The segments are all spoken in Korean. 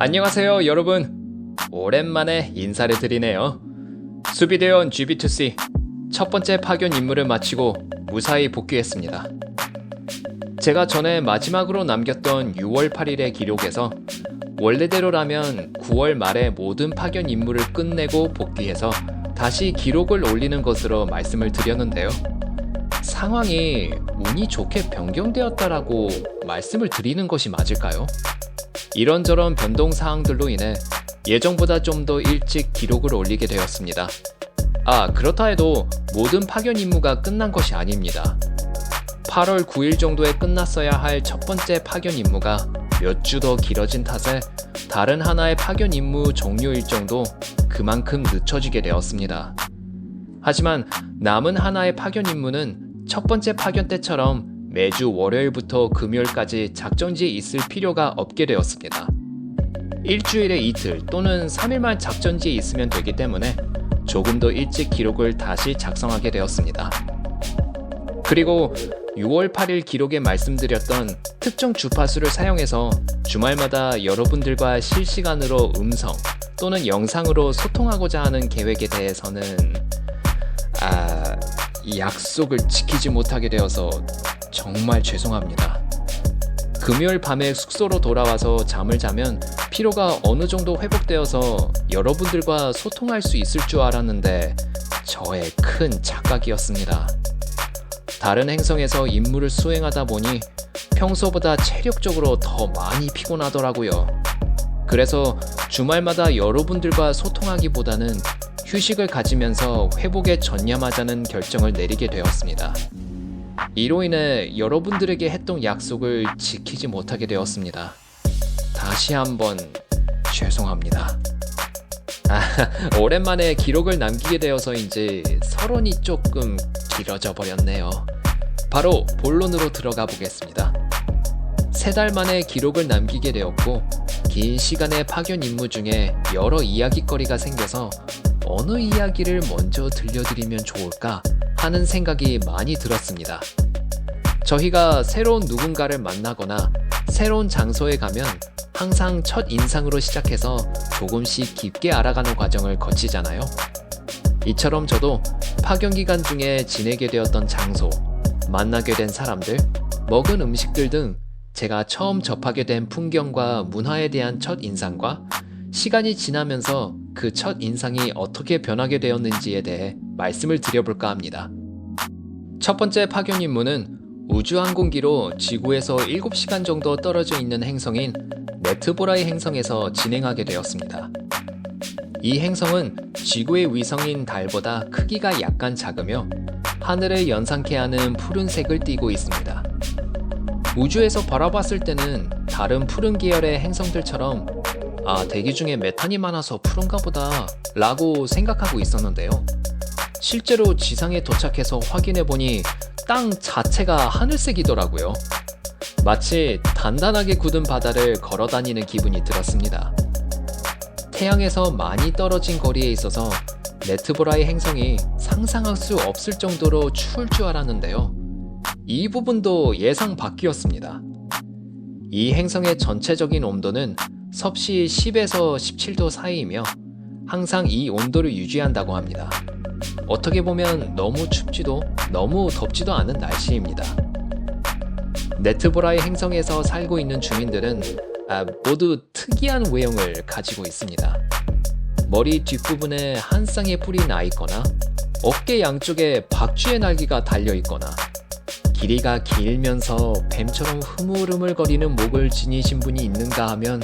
안녕하세요, 여러분. 오랜만에 인사를 드리네요. 수비대원 GB2C 첫 번째 파견 임무를 마치고 무사히 복귀했습니다. 제가 전에 마지막으로 남겼던 6월 8일의 기록에서 원래대로라면 9월 말에 모든 파견 임무를 끝내고 복귀해서 다시 기록을 올리는 것으로 말씀을 드렸는데요. 상황이 운이 좋게 변경되었다라고 말씀을 드리는 것이 맞을까요? 이런저런 변동 사항들로 인해 예정보다 좀 더 일찍 기록을 올리게 되었습니다. 아, 그렇다 해도 모든 파견 임무가 끝난 것이 아닙니다. 8월 9일 정도에 끝났어야 할 첫 번째 파견 임무가 몇 주 더 길어진 탓에 다른 하나의 파견 임무 종료 일정도 그만큼 늦춰지게 되었습니다. 하지만 남은 하나의 파견 임무는 첫 번째 파견 때처럼 매주 월요일부터 금요일까지 작전지에 있을 필요가 없게 되었습니다. 일주일에 이틀 또는 3일만 작전지에 있으면 되기 때문에 조금 더 일찍 기록을 다시 작성하게 되었습니다. 그리고 6월 8일 기록에 말씀드렸던 특정 주파수를 사용해서 주말마다 여러분들과 실시간으로 음성 또는 영상으로 소통하고자 하는 계획에 대해서는 아, 이 약속을 지키지 못하게 되어서 정말 죄송합니다. 금요일 밤에 숙소로 돌아와서 잠을 자면 피로가 어느 정도 회복되어서 여러분들과 소통할 수 있을 줄 알았는데 저의 큰 착각이었습니다. 다른 행성에서 임무를 수행하다 보니 평소보다 체력적으로 더 많이 피곤하더라고요. 그래서 주말마다 여러분들과 소통하기보다는 휴식을 가지면서 회복에 전념하자는 결정을 내리게 되었습니다. 이로 인해 여러분들에게 했던 약속을 지키지 못하게 되었습니다. 다시 한번 죄송합니다. 아, 오랜만에 기록을 남기게 되어서인지 서론이 조금 길어져 버렸네요. 바로 본론으로 들어가 보겠습니다. 세 달 만에 기록을 남기게 되었고, 긴 시간의 파견 임무 중에 여러 이야기거리가 생겨서 어느 이야기를 먼저 들려드리면 좋을까 하는 생각이 많이 들었습니다. 저희가 새로운 누군가를 만나거나 새로운 장소에 가면 항상 첫 인상으로 시작해서 조금씩 깊게 알아가는 과정을 거치잖아요. 이처럼 저도 파견 기간 중에 지내게 되었던 장소, 만나게 된 사람들, 먹은 음식들 등 제가 처음 접하게 된 풍경과 문화에 대한 첫 인상과 시간이 지나면서 그 첫 인상이 어떻게 변하게 되었는지에 대해 말씀을 드려볼까 합니다. 첫 번째 파견 임무는 우주항공기로 지구에서 7시간 정도 떨어져 있는 행성인 네트보라의 행성에서 진행하게 되었습니다. 이 행성은 지구의 위성인 달보다 크기가 약간 작으며 하늘을 연상케 하는 푸른색을 띠고 있습니다. 우주에서 바라봤을 때는 다른 푸른 계열의 행성들처럼 아, 대기 중에 메탄이 많아서 푸른가 보다 라고 생각하고 있었는데요. 실제로 지상에 도착해서 확인해 보니 땅 자체가 하늘색이더라고요. 마치 단단하게 굳은 바다를 걸어 다니는 기분이 들었습니다. 태양에서 많이 떨어진 거리에 있어서 네트보라의 행성이 상상할 수 없을 정도로 추울 줄 알았는데요. 이 부분도 예상 밖이었습니다. 이 행성의 전체적인 온도는 섭씨 10에서 17도 사이이며 항상 이 온도를 유지한다고 합니다. 어떻게 보면 너무 춥지도 너무 덥지도 않은 날씨입니다. 네트보라의 행성에서 살고 있는 주민들은 아, 모두 특이한 외형을 가지고 있습니다. 머리 뒷부분에 한 쌍의 뿔이 나 있거나 어깨 양쪽에 박쥐의 날개가 달려 있거나 길이가 길면서 뱀처럼 흐물흐물거리는 목을 지니신 분이 있는가 하면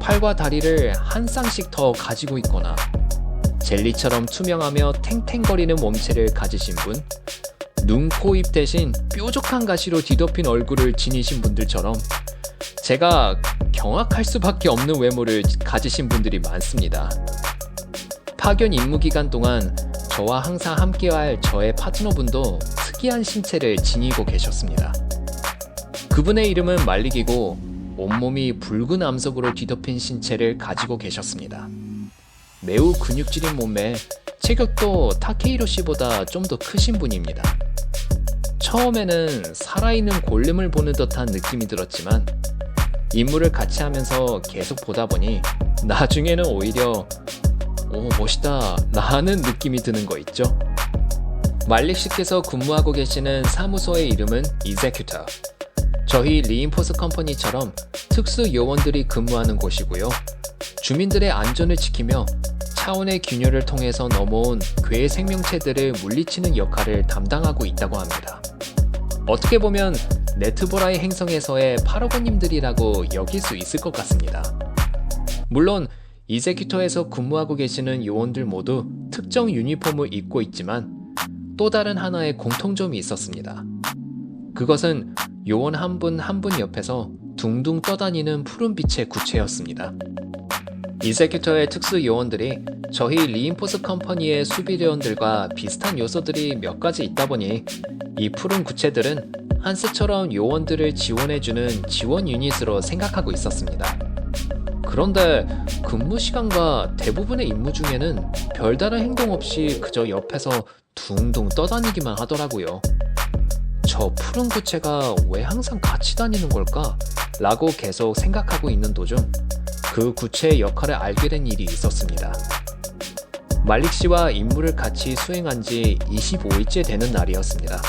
팔과 다리를 한 쌍씩 더 가지고 있거나 젤리처럼 투명하며 탱탱거리는 몸체를 가지신 분, 눈, 코, 입 대신 뾰족한 가시로 뒤덮인 얼굴을 지니신 분들처럼 제가 경악할 수밖에 없는 외모를 가지신 분들이 많습니다. 파견 임무 기간 동안 저와 항상 함께할 저의 파트너분도 특이한 신체를 지니고 계셨습니다. 그분의 이름은 말리기고 온몸이 붉은 암석으로 뒤덮인 신체를 가지고 계셨습니다. 매우 근육질인 몸매, 체격도 타케이로 씨보다 좀 더 크신 분입니다. 처음에는 살아있는 골렘을 보는 듯한 느낌이 들었지만 임무를 같이 하면서 계속 보다 보니 나중에는 오히려 오 멋있다 라는 느낌이 드는 거 있죠. 말릭 씨께서 근무하고 계시는 사무소의 이름은 이제큐터. 저희 리인포스 컴퍼니처럼 특수 요원들이 근무하는 곳이고요. 주민들의 안전을 지키며 차원의 균열을 통해서 넘어온 괴 생명체들을 물리치는 역할을 담당하고 있다고 합니다. 어떻게 보면 네트보라의 행성에서의 파라고님들이라고 여길 수 있을 것 같습니다. 물론 이제큐터에서 근무하고 계시는 요원들 모두 특정 유니폼을 입고 있지만 또 다른 하나의 공통점이 있었습니다. 그것은 요원 한 분 한분 옆에서 둥둥 떠다니는 푸른빛의 구체였습니다. 이세큐터의 특수 요원들이 저희 리인포스 컴퍼니의 수비대원들과 비슷한 요소들이 몇 가지 있다 보니 이 푸른 구체들은 한스처럼 요원들을 지원해주는 지원 유닛으로 생각하고 있었습니다. 그런데 근무 시간과 대부분의 임무 중에는 별다른 행동 없이 그저 옆에서 둥둥 떠다니기만 하더라고요. 저 푸른 구체가 왜 항상 같이 다니는 걸까? 라고 계속 생각하고 있는 도중 그 구체의 역할을 알게 된 일이 있었습니다. 말릭 씨와 임무를 같이 수행한 지 25일째 되는 날이었습니다.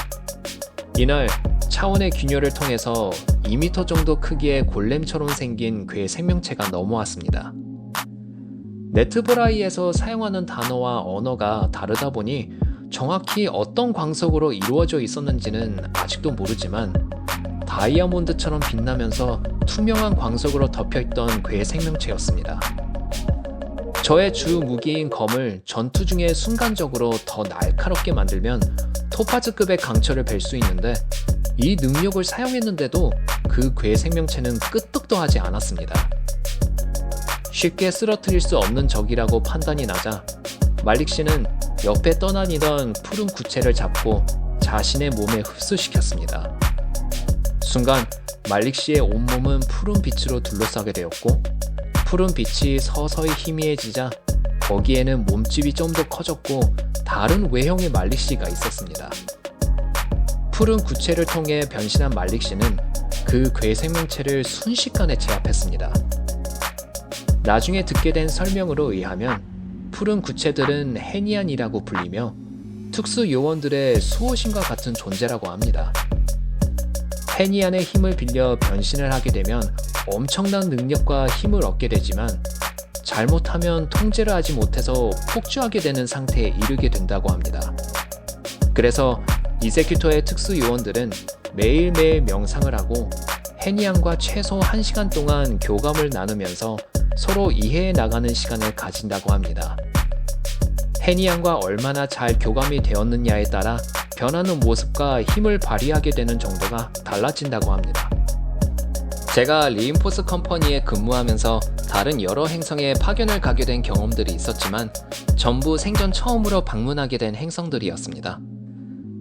이날 차원의 균열을 통해서 2m 정도 크기의 골렘처럼 생긴 괴 생명체가 넘어왔습니다. 네트브라이에서 사용하는 단어와 언어가 다르다 보니 정확히 어떤 광석으로 이루어져 있었는지는 아직도 모르지만 다이아몬드처럼 빛나면서 투명한 광석으로 덮여있던 괴 생명체였습니다. 저의 주 무기인 검을 전투 중에 순간적으로 더 날카롭게 만들면 토파즈급의 강철을 뵐 수 있는데 이 능력을 사용했는데도 그괴 생명체는 끄떡도 하지 않았습니다. 쉽게 쓰러뜨릴 수 없는 적이라고 판단이 나자 말릭 씨는 옆에 떠다니던 푸른 구체를 잡고 자신의 몸에 흡수시켰습니다. 순간 말릭 씨의 온몸은 푸른 빛으로 둘러싸게 되었고 푸른 빛이 서서히 희미해지자 거기에는 몸집이 좀 더 커졌고 다른 외형의 말릭 씨가 있었습니다. 푸른 구체를 통해 변신한 말릭 씨는 그 괴 생명체를 순식간에 제압했습니다. 나중에 듣게 된 설명으로 의하면 푸른 구체들은 해니안이라고 불리며 특수 요원들의 수호신과 같은 존재라고 합니다. 해니안의 힘을 빌려 변신을 하게 되면 엄청난 능력과 힘을 얻게 되지만 잘못하면 통제를 하지 못해서 폭주하게 되는 상태에 이르게 된다고 합니다. 그래서 이세큐터의 특수 요원들은 매일매일 명상을 하고 해니안과 최소 1시간 동안 교감을 나누면서 서로 이해해 나가는 시간을 가진다고 합니다. 해니안과 얼마나 잘 교감이 되었느냐에 따라 변하는 모습과 힘을 발휘하게 되는 정도가 달라진다고 합니다. 제가 리인포스 컴퍼니에 근무하면서 다른 여러 행성에 파견을 가게 된 경험들이 있었지만 전부 생전 처음으로 방문하게 된 행성들이었습니다.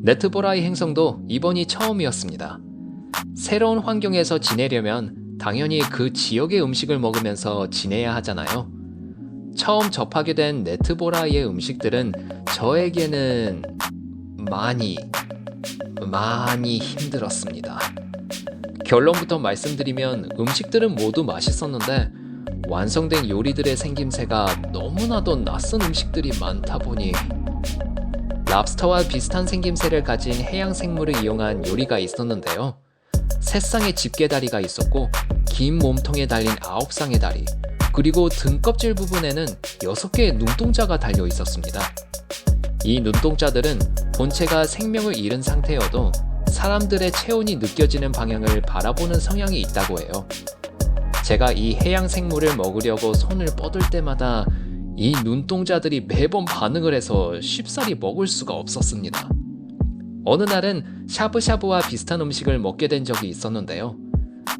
네트보라의 행성도 이번이 처음이었습니다. 새로운 환경에서 지내려면 당연히 그 지역의 음식을 먹으면서 지내야 하잖아요. 처음 접하게 된 네트보라의 음식들은 저에게는 많이, 많이 힘들었습니다. 결론부터 말씀드리면 음식들은 모두 맛있었는데 완성된 요리들의 생김새가 너무나도 낯선 음식들이 많다 보니 랍스터와 비슷한 생김새를 가진 해양 생물을 이용한 요리가 있었는데요. 세 쌍의 집게다리가 있었고 긴 몸통에 달린 아홉 쌍의 다리 그리고 등껍질 부분에는 여섯 개의 눈동자가 달려 있었습니다. 이 눈동자들은 본체가 생명을 잃은 상태여도 사람들의 체온이 느껴지는 방향을 바라보는 성향이 있다고 해요. 제가 이 해양 생물을 먹으려고 손을 뻗을 때마다 이 눈동자들이 매번 반응을 해서 쉽사리 먹을 수가 없었습니다. 어느 날은 샤브샤브와 비슷한 음식을 먹게 된 적이 있었는데요.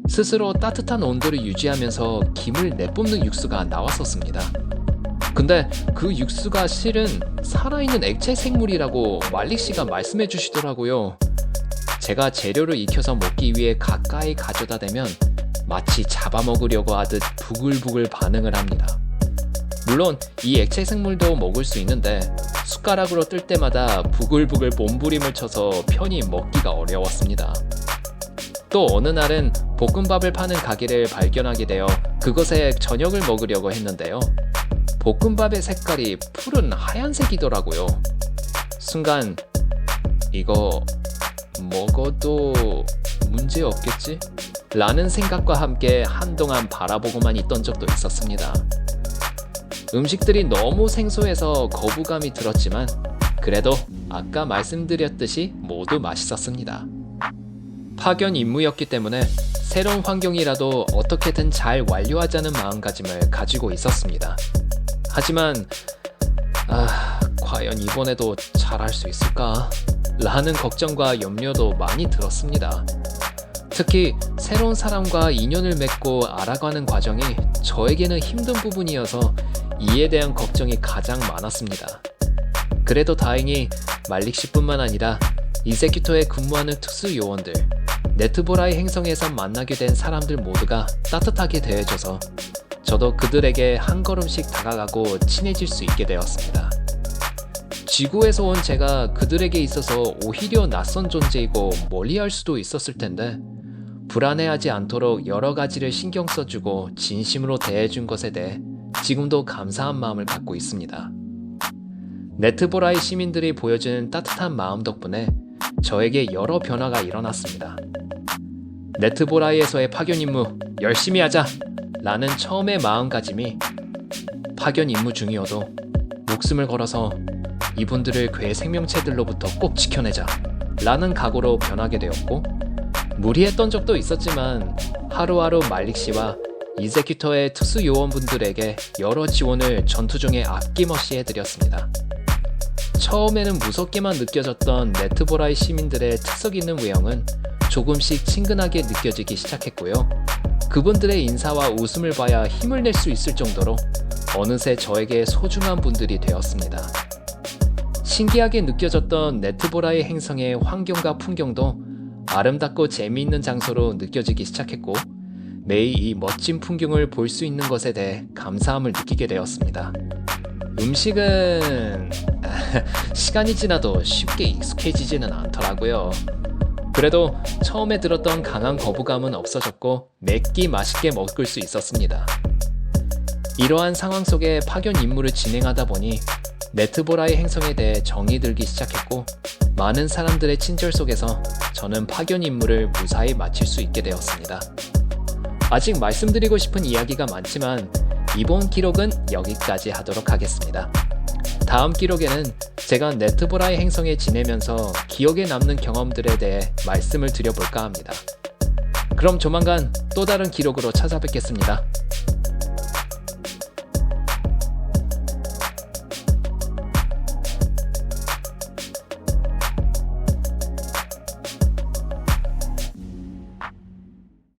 스스로 따뜻한 온도를 유지하면서 김을 내뿜는 육수가 나왔었습니다. 근데 그 육수가 실은 살아있는 액체 생물이라고 말릭 씨가 말씀해 주시더라고요. 제가 재료를 익혀서 먹기 위해 가까이 가져다 대면 마치 잡아먹으려고 하듯 부글부글 반응을 합니다. 물론 이 액체 생물도 먹을 수 있는데 숟가락으로 뜰 때마다 부글부글 몸부림을 쳐서 편히 먹기가 어려웠습니다. 또 어느 날은 볶음밥을 파는 가게를 발견하게 되어 그곳에 저녁을 먹으려고 했는데요. 볶음밥의 색깔이 푸른 하얀색이더라고요. 순간 이거 먹어도 문제 없겠지? 라는 생각과 함께 한동안 바라보고만 있던 적도 있었습니다. 음식들이 너무 생소해서 거부감이 들었지만 그래도 아까 말씀드렸듯이 모두 맛있었습니다. 파견 임무였기 때문에 새로운 환경이라도 어떻게든 잘 완료하자는 마음가짐을 가지고 있었습니다. 하지만 아, 과연 이번에도 잘할 수 있을까? 라는 걱정과 염려도 많이 들었습니다. 특히 새로운 사람과 인연을 맺고 알아가는 과정이 저에게는 힘든 부분이어서 이에 대한 걱정이 가장 많았습니다. 그래도 다행히 말릭 씨뿐만 아니라 이세큐터에 근무하는 특수 요원들, 네트보라의 행성에서 만나게 된 사람들 모두가 따뜻하게 대해줘서 저도 그들에게 한 걸음씩 다가가고 친해질 수 있게 되었습니다. 지구에서 온 제가 그들에게 있어서 오히려 낯선 존재이고 멀리할 수도 있었을 텐데 불안해하지 않도록 여러 가지를 신경 써주고 진심으로 대해준 것에 대해 지금도 감사한 마음을 갖고 있습니다. 네트보라의 시민들이 보여주는 따뜻한 마음 덕분에 저에게 여러 변화가 일어났습니다. 네트보라이에서의 파견 임무 열심히 하자! 라는 처음의 마음가짐이 파견 임무 중이어도 목숨을 걸어서 이분들을 괴 생명체들로부터 꼭 지켜내자 라는 각오로 변하게 되었고 무리했던 적도 있었지만 하루하루 말릭 씨와 이세큐터의 특수 요원분들에게 여러 지원을 전투 중에 아낌없이 해드렸습니다. 처음에는 무섭게만 느껴졌던 네트보라의 시민들의 특색 있는 외형은 조금씩 친근하게 느껴지기 시작했고요. 그분들의 인사와 웃음을 봐야 힘을 낼 수 있을 정도로 어느새 저에게 소중한 분들이 되었습니다. 신기하게 느껴졌던 네트보라의 행성의 환경과 풍경도 아름답고 재미있는 장소로 느껴지기 시작했고 매일 이 멋진 풍경을 볼 수 있는 것에 대해 감사함을 느끼게 되었습니다. 음식은 시간이 지나도 쉽게 익숙해지지는 않더라고요. 그래도 처음에 들었던 강한 거부감은 없어졌고 맵기 맛있게 먹을 수 있었습니다. 이러한 상황 속에 파견 임무를 진행하다 보니 네트보라의 행성에 대해 정이 들기 시작했고 많은 사람들의 친절 속에서 저는 파견 임무를 무사히 마칠 수 있게 되었습니다. 아직 말씀드리고 싶은 이야기가 많지만 이번 기록은 여기까지 하도록 하겠습니다. 다음 기록에는 제가 네트보라의 행성에 지내면서 기억에 남는 경험들에 대해 말씀을 드려볼까 합니다. 그럼 조만간 또 다른 기록으로 찾아뵙겠습니다.